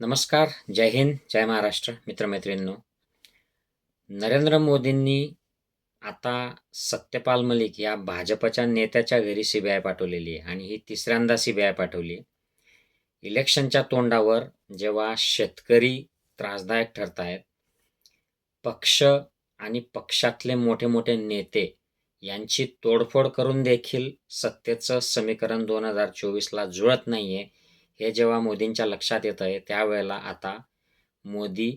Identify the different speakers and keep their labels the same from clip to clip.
Speaker 1: नमस्कार जय हिंद जय महाराष्ट्र मित्रमैत्रिणींनो. नरेंद्र मोदींनी आता सत्यपाल मलिक या भाजपच्या नेत्याच्या घरी सी बी आय पाठवलेली आहे आणि ही तिसऱ्यांदा सी बी आय पाठवली आहे. इलेक्शनच्या तोंडावर जेव्हा शेतकरी त्रासदायक ठरत आहेत पक्ष आणि पक्षातले मोठे मोठे नेते यांची तोडफोड करून देखील सत्तेचं समीकरण दोन हजार चोवीसला जुळत नाही आहे हे जेव्हा मोदींच्या लक्षात येतं आहे त्यावेळेला आता मोदी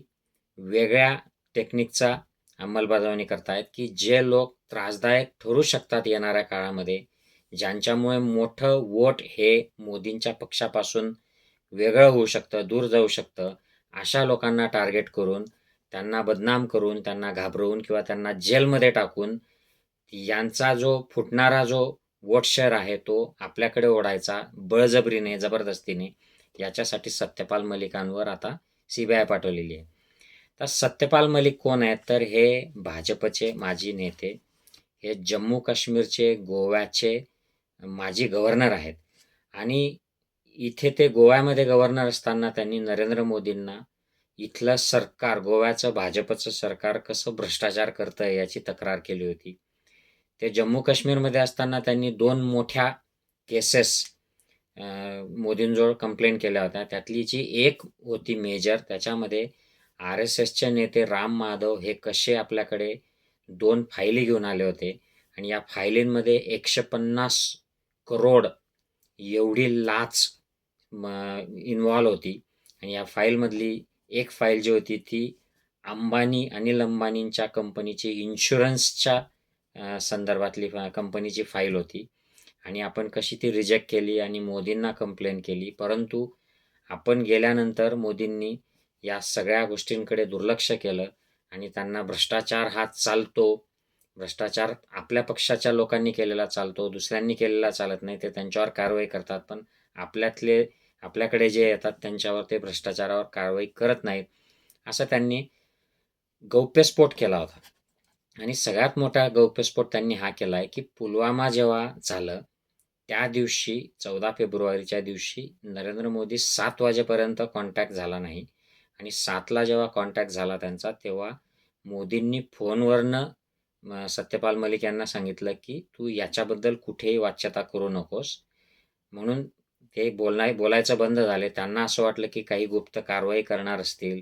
Speaker 1: वेगळ्या टेक्निकचा अंमलबजावणी करतायत की जे लोक त्रासदायक ठरू शकतात येणाऱ्या काळामध्ये ज्यांच्यामुळे मोठं वोट हे मोदींच्या पक्षापासून वेगळं होऊ शकतं दूर जाऊ शकतं अशा लोकांना टार्गेट करून त्यांना बदनाम करून त्यांना घाबरवून किंवा त्यांना जेलमध्ये टाकून यांचा जो फुटणारा जो वोट आहे तो आपल्याकडे ओढायचा बळजबरीने जबरदस्तीने. याच्यासाठी सत्यपाल मलिकांवर आता सी बी आय पाठवलेली आहे. तर सत्यपाल मलिक कोण आहेत? तर हे भाजपचे माजी नेते हे जम्मू काश्मीरचे गोव्याचे माजी गव्हर्नर आहेत. आणि इथे ते गोव्यामध्ये गव्हर्नर असताना त्यांनी नरेंद्र मोदींना इथलं सरकार गोव्याचं भाजपचं सरकार कसं भ्रष्टाचार करतं याची तक्रार केली होती. ते जम्मू काश्मीरमध्ये असताना त्यांनी दोन मोठ्या केसेस मोदींजवळ कंप्लेंट केल्या होत्या. त्यातली जी एक होती मेजर त्याच्यामध्ये आर एस एसचे नेते राम माधव हे कसे आपल्याकडे दोन फायली घेऊन आले होते आणि या फायलींमध्ये एकशे पन्नास करोड एवढी लाच इन्वॉल्व होती. आणि या फाईलमधली एक फाईल जी होती ती अंबानी अनिल अंबानींच्या कंपनीची इन्शुरन्सच्या संदर्भातली कंपनीची फाईल होती. आणि आपण कशी ती रिजेक्ट केली आणि मोदींना कंप्लेन केली. परंतु आपण गेल्यानंतर मोदींनी या सगळ्या गोष्टींकडे दुर्लक्ष केलं. आणि त्यांना भ्रष्टाचार हा चालतो. भ्रष्टाचार आपल्या पक्षाच्या लोकांनी केलेला चालतो. दुसऱ्यांनी केलेला चालत नाही. ते त्यांच्यावर कारवाई करतात. पण आपल्यातले आपल्याकडे जे येतात त्यांच्यावर ते भ्रष्टाचारावर कारवाई करत नाहीत. असं त्यांनी गौप्यस्फोट केला होता. आणि सगळ्यात मोठा गौप्यस्फोट त्यांनी हा केला आहे की पुलवामा जेव्हा झालं त्या दिवशी चौदा फेब्रुवारीच्या दिवशी नरेंद्र मोदी सात वाजेपर्यंत कॉन्टॅक्ट झाला नाही. आणि सातला जेव्हा कॉन्टॅक्ट झाला त्यांचा तेव्हा मोदींनी फोनवरनं सत्यपाल मलिक यांना सांगितलं की तू याच्याबद्दल कुठेही वाच्यता करू नकोस. म्हणून ते बोलणार बोलायचं बंद झाले. त्यांना असं वाटलं की काही गुप्त कारवाई करणार असतील.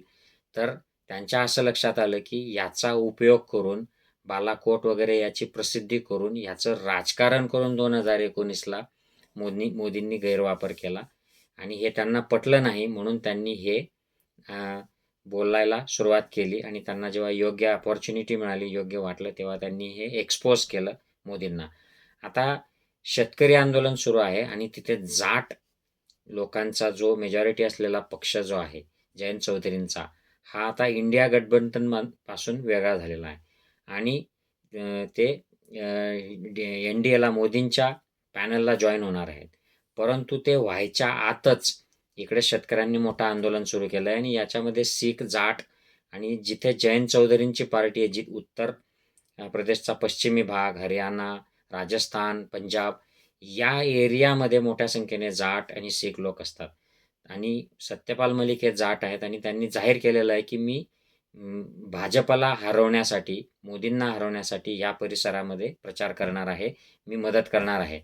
Speaker 1: तर त्यांच्या असं लक्षात आलं की याचा उपयोग करून बालाकोट वगैरे याची प्रसिद्धी करून याचं राजकारण करून दोन हजार एकोणीसला मोदी मोदींनी गैरवापर केला. आणि हे त्यांना पटलं नाही म्हणून त्यांनी हे बोलायला सुरुवात केली. आणि त्यांना जेव्हा योग्य अपॉर्च्युनिटी मिळाली योग्य वाटलं तेव्हा त्यांनी हे एक्सपोज केलं मोदींना. आता शेतकरी आंदोलन सुरू आहे आणि तिथे जाट लोकांचा जो मेजॉरिटी असलेला पक्ष जो आहे जयंत चौधरींचा हा आता इंडिया गठबंधनपासून वेगळा झालेला आहे. आणि ते एन डी एला मोदींच्या पॅनलला जॉईन होणार आहेत. परंतु ते व्हायच्या आतच इकडे शेतकऱ्यांनी मोठं आंदोलन सुरू केलं आहे आणि याच्यामध्ये सीख जाट आणि जिथे जयंत चौधरींची पार्टी आहे जी उत्तर प्रदेशचा पश्चिमी भाग हरियाणा राजस्थान पंजाब या एरियामध्ये मोठ्या संख्येने जाट आणि सीख लोक असतात. आणि सत्यपाल मलिक हे जाट आहेत आणि त्यांनी जाहीर केलेलं आहे की मी भाजपला हरवण्यासाठी मोदींना हरवण्यासाठी या परिसरामध्ये प्रचार करणार आहे. मी मदत करणार आहे.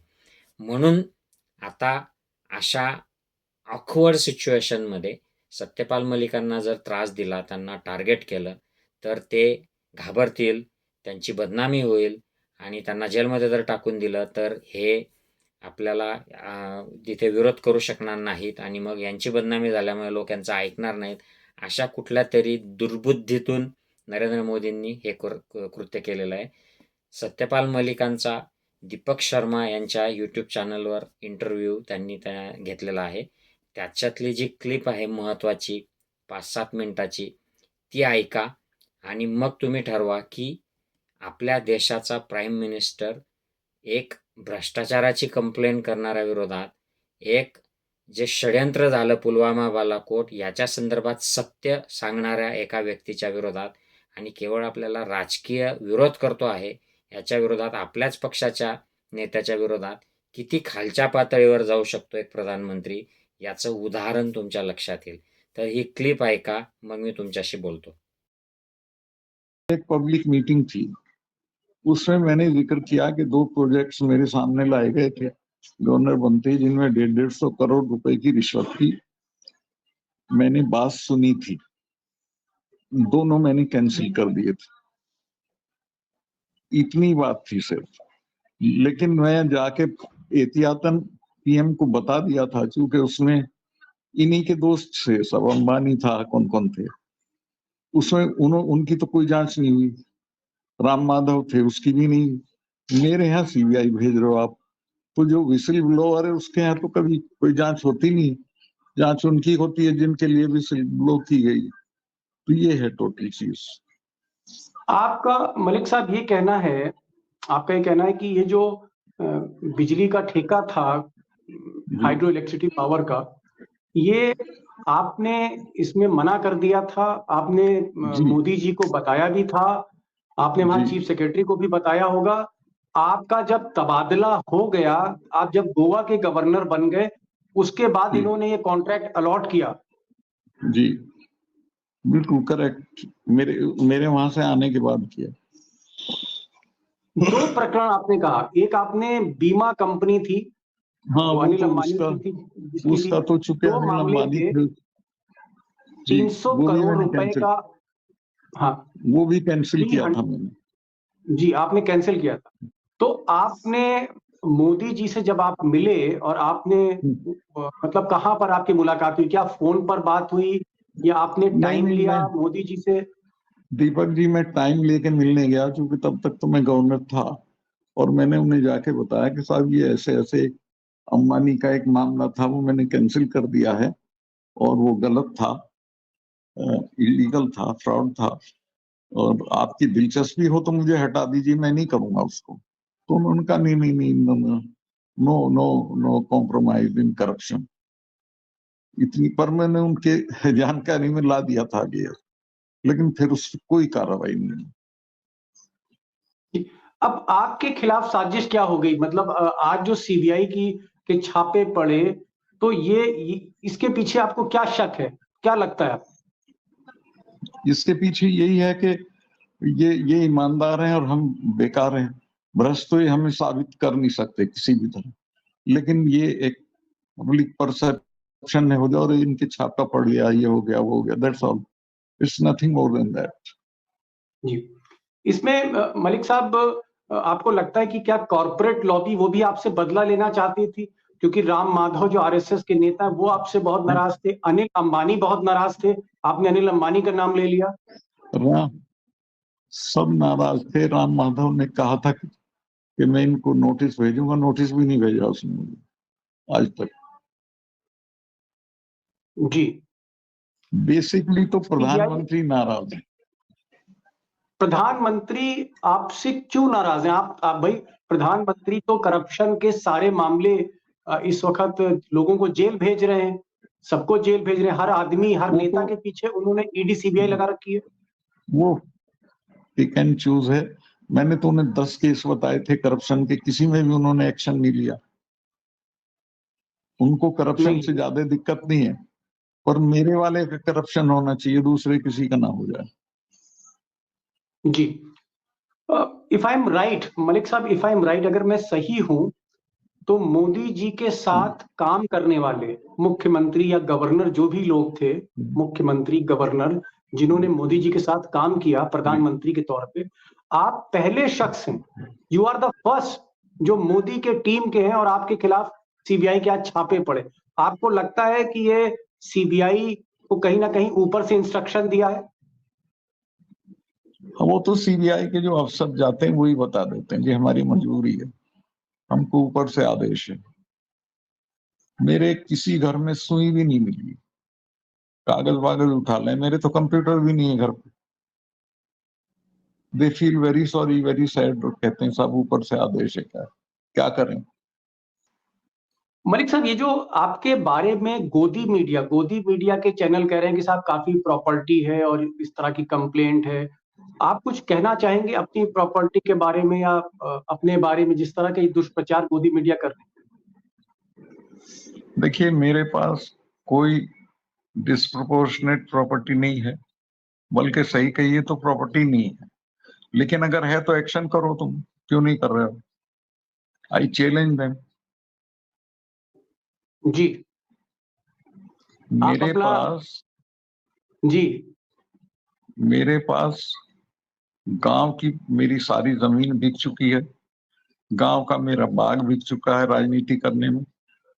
Speaker 1: म्हणून आता अशा ऑकवर्ड सिच्युएशनमध्ये सत्यपाल मलिकांना जर त्रास दिला त्यांना टार्गेट केलं तर ते घाबरतील त्यांची बदनामी होईल आणि त्यांना जेलमध्ये जर टाकून दिलं तर हे आपल्याला तिथे विरोध करू शकणार नाहीत आणि मग यांची बदनामी झाल्यामुळे लोक यांचं ऐकणार नाहीत. अशा कुठल्या तरी दुर्बुद्धीतून नरेंद्र मोदींनी हे कृत्य केलेलं आहे. सत्यपाल मलिकांचा दीपक शर्मा यांच्या यूट्यूब चॅनलवर इंटरव्ह्यू त्यांनी त्या घेतलेला आहे. त्याच्यातली जी क्लिप आहे महत्त्वाची पाच सात मिनटाची ती ऐका आणि मग तुम्ही ठरवा की आपल्या देशाचा प्राईम मिनिस्टर एक भ्रष्टाचाराची कंप्लेंट करणाऱ्या विरोधात एक जे षडयंत्र झालं पुलवामा बालाकोट याच्या संदर्भात सत्य सांगणाऱ्या एका व्यक्तीच्या विरोधात आणि केवळ आपल्याला राजकीय विरोध करतो आहे याच्या विरोधात आपल्याच पक्षाच्या नेत्याच्या विरोधात किती खालच्या पातळीवर जाऊ शकतो एक प्रधानमंत्री याचं उदाहरण तुमच्या लक्षात येईल. तर ही क्लिप ऐका मग मी तुमच्याशी बोलतो.
Speaker 2: एक पब्लिक मीटिंग थी. उसमें मैंने जिक्र किया कि दो प्रोजेक्ट्स मेरे सामने लाए गए थे. गवर्नर बनते ही जिनमें डेढ़ डेढ़ सौ करोड़ रुपए की रिश्वत थी, मैंने बात सुनी थी। दोनों मैंने कैंसिल कर दिए थे। इतनी बात थी सिर्फ़। लेकिन मैं जाके एहतियातन पीएम को बता दिया था, क्योंकि उसमें इन्हीं के दोस्त थे, सब अंबानी था कौन कौन थे। उसमें उन्हों, उनकी तो कोई जाँच नहीं हुई। राम माधव थे, उसकी भी नहीं। मेरे यहाँ सीबीआई भेज रहे हो आप। तो जो विसिल ब्लोअर है उसके यहाँ तो कभी कोई जाँच होती नहीं। जाँच उनकी होती है जिनके लिए विसिल ब्लो की गई। तो ये है टोटल चीज़
Speaker 3: आपका मलिक साहब ये कहना है आपका ये कहना है कि ये जो बिजली का ठेका था हाइड्रो इलेक्ट्रिसिटी पावर का ये आपने इसमें मना कर दिया था? आपने मोदी जी को बताया भी था? आपने वहाँ चीफ सेक्रेटरी को भी बताया होगा? आपका जब तबादला हो गया आप जब गोवा के गवर्नर बन गए उसके बाद इन्होंने ये कॉन्ट्रैक्ट अलॉट किया।
Speaker 2: जी। बिल्कुल करेक्ट मेरे मेरे वहाँ से आने के बाद किया।
Speaker 3: दो प्रकरण आपने कहा। एक आपने बीमा कंपनी थी
Speaker 2: हाँ
Speaker 3: वो
Speaker 2: तो उसका
Speaker 3: थी
Speaker 2: उसका तो चुके
Speaker 3: दो
Speaker 2: अनिल
Speaker 3: मामले
Speaker 2: अंबानी
Speaker 3: थे।
Speaker 2: थे जी,
Speaker 3: 300
Speaker 2: वो भी
Speaker 3: करोड़ रुपए का हाँ।
Speaker 2: वो भी कैंसिल किया। था मैंने।
Speaker 3: जी आपने कैंसिल किया था। तो आपने मोदी जी से जब आप मिले और आपने
Speaker 2: हम्म।
Speaker 3: मतलब कहाँ पर आपकी मुलाकात हुई? क्या फ़ोन पर बात हुई? या आपने टाइम लिया मोदी जी से?
Speaker 2: दीपक जी मैं टाइम लेके मिलने गया क्योंकि तब तक तो मैं गवर्नर था और मैंने उन्हें जाके बताया कि साहब ये ऐसे ऐसे अंबानी का एक मामला था वो मैंने कैंसिल कर दिया है और वो गलत था इलीगल था फ्रॉड था और आपकी दिलचस्पी हो तो मुझे हटा दीजिए मैं नहीं करूँगा उसको। तो उन्होंने कहा नहीं नहीं नहीं no no no compromise in corruption इतनी पर मैंने उनके जानकारी में ला दिया था आगे। लेकिन फिर उस कोई कार्रवाई नहीं
Speaker 3: अब आपके खिलाफ साजिश क्या हो गई? मतलब आज जो सीबीआई की के छापे पड़े तो ये, ये इसके पीछे आपको क्या शक है? क्या लगता है
Speaker 2: इसके पीछे यही है कि ये ये ईमानदार हैं और हम बेकार हैं। भ्रष्ट तो ये हमें साबित कर नहीं सकते किसी भी तरह। लेकिन ये एक पब्लिक परसेप्शन हो जाए और इनके छापा पड़ गया ये हो गया वो हो गया that's all it's nothing more than that
Speaker 3: जी। इसमें मलिक साहब आपको लगता है कि क्या कॉरपोरेट लॉबी वो भी आपसे बदला लेना चाहती थी? क्योंकि राम माधव जो आरएसएस के नेता हैं, वो आपसे बहुत नाराज़ थे। अनिल अंबानी बहुत नाराज़ थे। आपने अनिल अंबानी का नाम ले लिया।
Speaker 2: राम सब नाराज़ थे। राम माधव ने कहा था कि, कि मैं इनको नोटिस भेजूँगा नोटिस भी नहीं भेजा उसने मुझे आज तक।
Speaker 3: जी।
Speaker 2: बेसिकली तो प्रधानमंत्री नाराज़ है।
Speaker 3: प्रधानमंत्री आपसे क्यों नाराज़ हैं? आप, आप भाई प्रधानमंत्री तो करप्शन के सारे मामले इस वक्त लोगों को जेल भेज रहे हैं सबको जेल भेज रहे हैं। हर आदमी हर नेता
Speaker 2: तो-
Speaker 3: के पीछे उन्होंने ईडी सीबीआई लगा रखी है।
Speaker 2: वो पिक एंड चूज़ है। मैंने तो उन्हें दस केस बताए थे करप्शन के किसी में भी उन्होंने एक्शन नहीं लिया। उनको करप्शन से ज़्यादा दिक्कत नहीं है पर मेरे वाले का करप्शन होना चाहिए दूसरे किसी का ना हो जाए।
Speaker 3: जी। If I am right Malik साहब इफ़ आई एम राइट अगर मैं सही हूँ तो मोदी जी के साथ काम करने वाले मुख्यमंत्री या गवर्नर जो भी लोग थे मुख्यमंत्री गवर्नर जिन्होंने मोदी जी के साथ काम किया प्रधानमंत्री के तौर पे आप पहले शख्स हैं। यू आर द फ़र्स्ट जो मोदी के टीम के हैं और आपके खिलाफ सीबीआई के आज छापे पड़े। आपको लगता है कि ये सीबीआई को कहीं ना कहीं ऊपर से इंस्ट्रक्शन दिया है?
Speaker 2: वो तो सीबीआई के जो अफसर जाते हैं वही बता देते हैं कि हमारी मजबूरी है। हमको ऊपर से आदेश है। मेरे किसी घर में सुई भी नहीं मिली। कागज़ वागज उठा लें। मेरे तो कंप्यूटर भी नहीं है घर पे। They feel very sorry very sad और कहते हैं सब ऊपर से आदेश है क्या? क्या करें?
Speaker 3: मलिक साहब ये जो आपके बारे में गोदी मीडिया गोदी मीडिया के चैनल कह रहे हैं कि साहब काफ़ी प्रॉपर्टी है और इस तरह की कंप्लेंट है आप कुछ कहना चाहेंगे अपनी प्रॉपर्टी के बारे में या अपने बारे में जिस तरह के ये दुष्प्रचार गोदी मीडिया कर रहे हैं?
Speaker 2: देखिए मेरे पास कोई डिस्प्रोपोर्शनेट प्रॉपर्टी नहीं है बल्कि सही कहिए तो प्रॉपर्टी नहीं है। लेकिन अगर है तो एक्शन करो तुम। क्यों नहीं कर रहे हो? आई चैलेंज देम
Speaker 3: जी।
Speaker 2: मेरे पास
Speaker 3: जी।
Speaker 2: मेरे पास गाँव की मेरी सारी ज़मीन बिक चुकी है। गाँव का मेरा बाग बिक चुका है राजनीति करने में।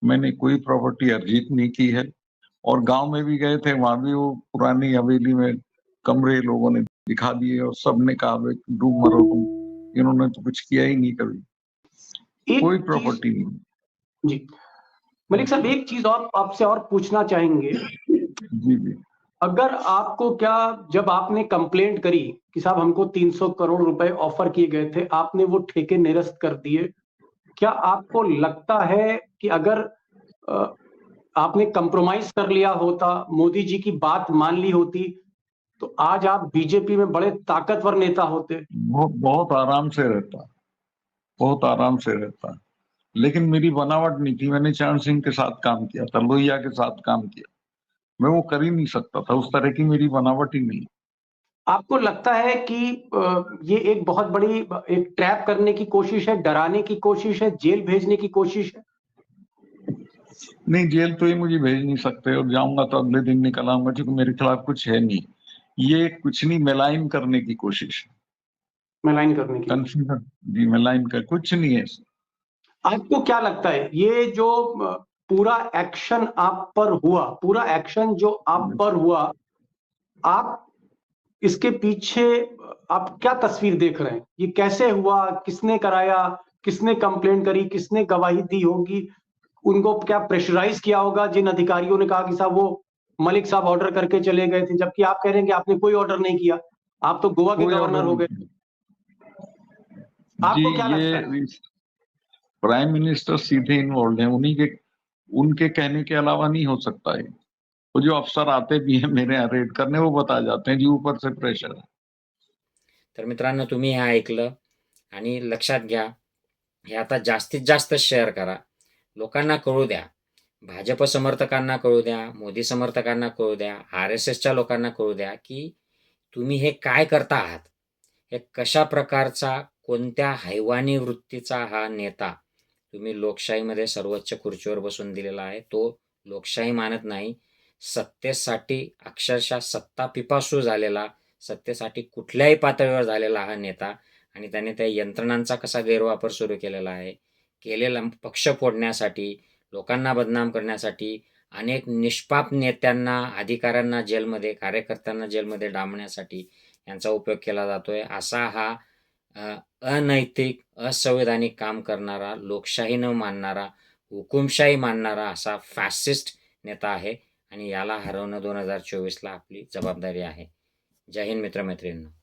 Speaker 2: मैंने कोई प्रॉपर्टी अर्जित नहीं की है। और गाँव में भी गए थे वहाँ भी वो पुरानी हवेली में कमरे लोगों ने दिखा दिए और सबने कहा डूब मरो तुम। इन्होंने तो कुछ किया ही नहीं कभी। कोई प्रॉपर्टी नहीं।
Speaker 3: जी। मलिक साहब एक चीज़ और आपसे और पूछना चाहेंगे।
Speaker 2: जी जी।
Speaker 3: अगर आपको क्या जब आपने कंप्लेंट करी कि साहब हमको 300 करोड़ रुपए ऑफ़र किए गए थे आपने वो ठेके निरस्त कर दिए क्या आपको लगता है कि अगर आपने कंप्रोमाइज कर लिया होता मोदी जी की बात मान ली होती तो आज आप बीजेपी में बड़े ताकतवर नेता होते
Speaker 2: बहुत बहुत आराम से रहता बहुत आराम से रहता लेकिन मेरी बनावट नहीं थी। मैंने चरण सिंह के साथ काम किया था लोहिया के साथ काम किया। मैं वो कर ही नहीं सकता था। उस तरह की मेरी बनावट ही नहीं।
Speaker 3: आपको लगता है कि ये एक बहुत बड़ी एक ट्रैप करने की कोशिश है डराने की कोशिश है जेल भेजने की कोशिश है?
Speaker 2: नहीं जेल तो ये मुझे भेज नहीं सकते। और जाऊँगा तो अगले दिन निकल आऊँगा क्योंकि मेरे खिलाफ कुछ है नहीं। ये कुछ नहीं मेलाइन करने की कोशिश है।
Speaker 3: मेलाइन करने की।
Speaker 2: कंफ्यूजन जी मेलाइन कर कुछ नहीं है।
Speaker 3: आपको क्या लगता है ये जो पूरा एक्शन आप पर हुआ पूरा एक्शन जो आप पर हुआ आप इसके पीछे आप क्या तस्वीर देख रहे हैं? ये कैसे हुआ किसने कराया किसने कंप्लेंट करी किसने गवाही दी होगी? उनको क्या प्रेशराइज किया होगा जिन अधिकारियों ने कहा कि साहब वो मलिक साहब ऑर्डर करके चले गए थे जबकि आप कह रहे हैं कि आपने कोई ऑर्डर नहीं किया। आप तो गोवा के गवर्नर हो गए। आपको क्या लगता
Speaker 2: ये प्राइम मिनिस्टर सीधे इन्वॉल्व हैं। उन्हीं के उनके कहने के अलावा नहीं हो सकता है वो जो अफसर आते भी हैं मेरे यहाँ रेड करने वो बता जाते हैं जी ऊपर से प्रेशर है।
Speaker 1: तर मित्रांनो तुम्ही हे ऐकलं आणि लक्षात घ्या हे आता जास्तीत जास्त शेअर करा. लोकांना कळू द्या. भाजप समर्थकांना कळू द्या मोदी समर्थकांना कळू द्या आर एस एसच्या लोकांना कळू द्या की तुम्ही हे काय करता आहात? हे कशा प्रकारचा कोणत्या हैवानी वृत्तीचा हा नेता तुम्ही लोकशाहीमध्ये सर्वोच्च खुर्चीवर बसून दिलेला आहे तो लोकशाही मानत नाही. सत्तेसाठी अक्षरशः सत्ता पिपासू झालेला सत्तेसाठी कुठल्याही पातळीवर झालेला हा नेता आणि त्याने त्या यंत्रणांचा कसा गैरवापर सुरू केलेला आहे केलेला पक्ष फोडण्यासाठी लोकांना बदनाम करण्यासाठी अनेक निष्पाप नेत्यांना अधिकाऱ्यांना जेलमध्ये कार्यकर्त्यांना जेलमध्ये डांबण्यासाठी यांचा उपयोग केला जातो आहे असा हा अनैतिक असंवैधानिक काम करणारा लोकशाही न मानणारा हुकुमशाही मानणारा असा फॅसिस्ट नेता आहे आणि याला हरवणं दोन हजार चोवीसला आपली जबाबदारी आहे. जय हिंद मित्रमैत्रिणींनो.